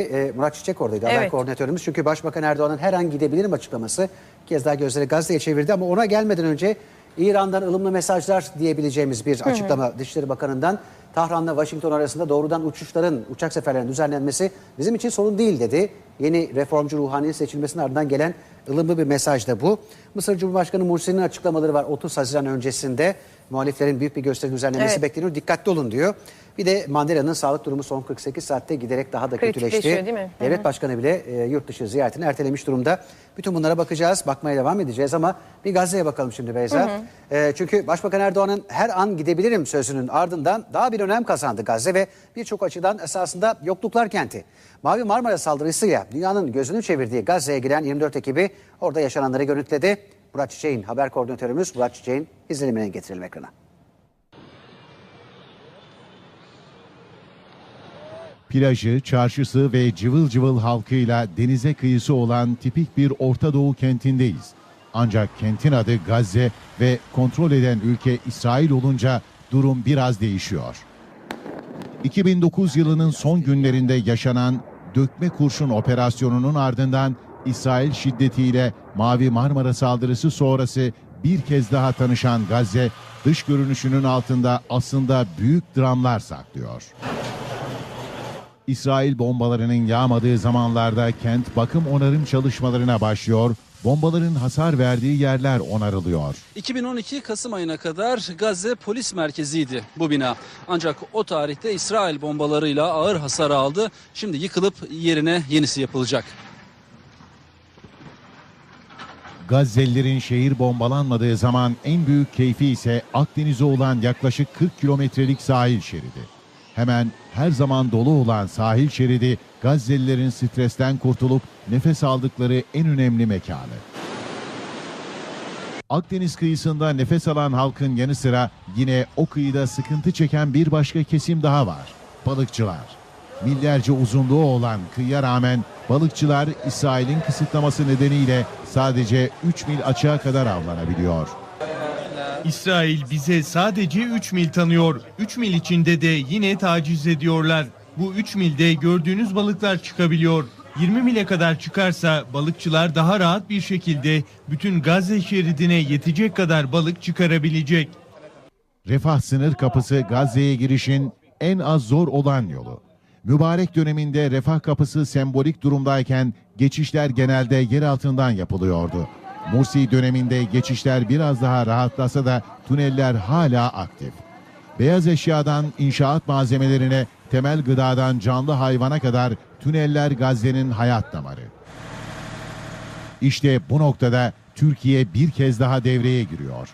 E, Murat Çiçek oradaydı haber Evet. koordinatörümüz. Çünkü Başbakan Erdoğan'ın her an gidebilirim açıklaması bir kez daha gözleri Gazze'ye çevirdi ama ona gelmeden önce İran'dan ılımlı mesajlar diyebileceğimiz bir açıklama Dışişleri Bakanı'ndan Tahran'la Washington arasında doğrudan uçuşların, uçak seferlerinin düzenlenmesi bizim için sorun değil dedi. Yeni reformcu ruhaninin seçilmesinin ardından gelen ılımlı bir mesaj da bu. Mısır Cumhurbaşkanı Mursi'nin açıklamaları var 30 Haziran öncesinde. Muhaliflerin büyük bir gösteri düzenlemesi Evet. bekleniyor. Dikkatli olun diyor. Bir de Mandela'nın sağlık durumu son 48 saatte giderek daha da kötüleşti. değil mi? Hı Devlet Başkanı bile e, yurt dışı ziyaretini ertelemiş durumda. Bütün bunlara bakacağız, bakmaya devam edeceğiz ama bir Gazze'ye bakalım şimdi Beyza. E, çünkü Başbakan Erdoğan'ın her an gidebilirim sözünün ardından daha bir önem kazandı Gazze ve birçok açıdan esasında yokluklar kenti. Mavi Marmara saldırısıyla dünyanın gözünü çevirdiği Gazze'ye giren 24 ekibi orada yaşananları görüntüledi. Murat Çiçek'in haber koordinatörümüz Murat Çiçek'in izlenimlerini getirelim ekrana. Plajı, çarşısı ve cıvıl cıvıl halkıyla denize kıyısı olan tipik bir Orta Doğu kentindeyiz. Ancak kentin adı Gazze ve kontrol eden ülke İsrail olunca durum biraz değişiyor. 2009 yılının son günlerinde yaşanan dökme kurşun operasyonunun ardından İsrail şiddetiyle Mavi Marmara saldırısı sonrası bir kez daha tanışan Gazze, dış görünüşünün altında aslında büyük dramlar saklıyor. İsrail bombalarının yağmadığı zamanlarda kent bakım onarım çalışmalarına başlıyor, bombaların hasar verdiği yerler onarılıyor. 2012 Kasım ayına kadar Gazze polis merkeziydi bu bina. Ancak o tarihte İsrail bombalarıyla ağır hasar aldı. Şimdi yıkılıp yerine yenisi yapılacak. Gazze'lilerin şehir bombalanmadığı zaman en büyük keyfi ise Akdeniz'e olan yaklaşık 40 kilometrelik sahil şeridi. Hemen her zaman dolu olan sahil şeridi Gazze'lilerin stresten kurtulup nefes aldıkları en önemli mekanı. Akdeniz kıyısında nefes alan halkın yanı sıra yine o kıyıda sıkıntı çeken bir başka kesim daha var. Balıkçılar. Millerce uzunluğu olan kıyıya rağmen balıkçılar İsrail'in kısıtlaması nedeniyle sadece 3 mil açığa kadar avlanabiliyor. İsrail bize sadece 3 mil tanıyor. 3 mil içinde de yine taciz ediyorlar. Bu 3 milde gördüğünüz balıklar çıkabiliyor. 20 mile kadar çıkarsa balıkçılar daha rahat bir şekilde bütün Gazze şeridine yetecek kadar balık çıkarabilecek. Refah sınır kapısı Gazze'ye girişin en az zor olan yolu. Mübarek döneminde refah kapısı sembolik durumdayken geçişler genelde yer altından yapılıyordu. Mursi döneminde geçişler biraz daha rahatlasa da tüneller hala aktif. Beyaz eşyadan inşaat malzemelerine, temel gıdadan canlı hayvana kadar tüneller Gazze'nin hayat damarı. İşte bu noktada Türkiye bir kez daha devreye giriyor.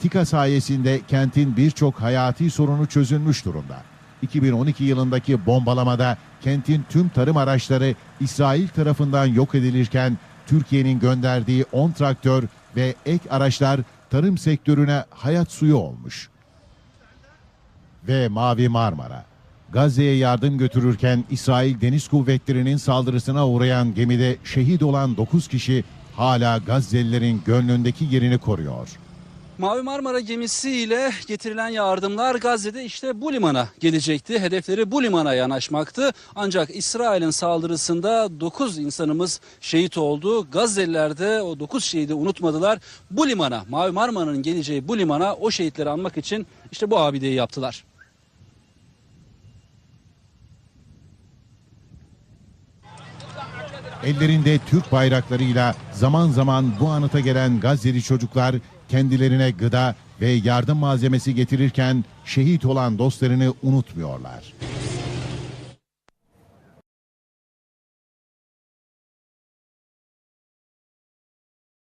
TİKA sayesinde kentin birçok hayati sorunu çözülmüş durumda. 2012 yılındaki bombalamada kentin tüm tarım araçları İsrail tarafından yok edilirken Türkiye'nin gönderdiği 10 traktör ve ek araçlar tarım sektörüne hayat suyu olmuş. Ve Mavi Marmara. Gazze'ye yardım götürürken İsrail Deniz Kuvvetleri'nin saldırısına uğrayan gemide şehit olan 9 kişi hala Gazze'lilerin gönlündeki yerini koruyor. Mavi Marmara gemisiyle getirilen yardımlar Gazze'de işte bu limana gelecekti. Hedefleri bu limana yanaşmaktı. Ancak İsrail'in saldırısında 9 insanımız şehit oldu. Gazze'liler de o 9 şehidi unutmadılar. Bu limana, Mavi Marmara'nın geleceği bu limana o şehitleri anmak için işte bu abideyi yaptılar. Ellerinde Türk bayraklarıyla zaman zaman bu anıta gelen Gazze'li çocuklar kendilerine gıda ve yardım malzemesi getirirken şehit olan dostlarını unutmuyorlar.